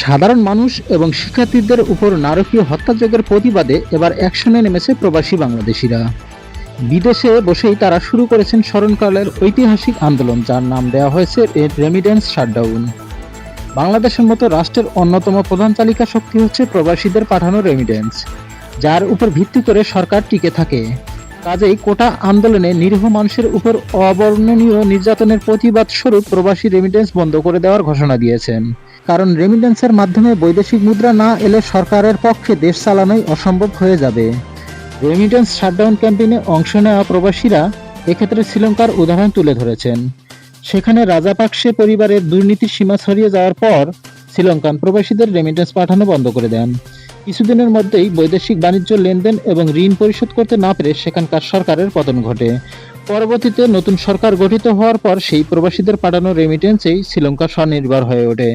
সাধারণ মানুষ এবং শিক্ষার্থীদের উপর নারকীয় হত্যাযজ্ঞের প্রতিবাদে এবার অ্যাকশনে নেমেছে প্রবাসী বাংলাদেশিরা। বিদেশে বসেই তারা শুরু করেছেন স্মরণকালের ঐতিহাসিক আন্দোলন, যার নাম দেওয়া হয়েছে রেমিডেন্স শাটডাউন। বাংলাদেশের মতো রাষ্ট্রের অন্যতম প্রধান চালিকা শক্তি হচ্ছে প্রবাসীদের পাঠানো রেমিডেন্স, যার উপর ভিত্তি করে সরকার টিকে থাকে। কাজেই কোটা আন্দোলনে নিরীহ মানুষের উপর অবর্ণনীয় নির্যাতনের প্রতিবাদ স্বরূপ প্রবাসী রেমিডেন্স বন্ধ করে দেওয়ার ঘোষণা দিয়েছেন। কারণ রেমিডেন্সের মাধ্যমে বৈদেশিক মুদ্রা না এলে সরকারের পক্ষে দেশ চালানোই অসম্ভব হয়ে যাবে। রেমিডেন্স শাটডাউন ক্যাম্পেইনে অংশ নেওয়া প্রবাসীরা এক্ষেত্রে শ্রীলঙ্কার উদাহরণ তুলে ধরেছেন। সেখানে রাজাপাকসে পরিবারের দুর্নীতির সীমা ছড়িয়ে যাওয়ার পর শ্রীলঙ্কান প্রবাসীদের রেমিটেন্স পাঠানো বন্ধ করে দেন। কিছুদিনের মধ্যেই বৈদেশিক বাণিজ্য লেনদেন এবং ঋণ পরিশোধ করতে না পেরে সেখানকার সরকারের পতন ঘটে। পরবর্তীতে নতুন সরকার গঠিত হওয়ার পর সেই প্রবাসীদের পাঠানো রেমিটেন্সেই শ্রীলঙ্কা স্বনির্ভর হয়ে ওঠে।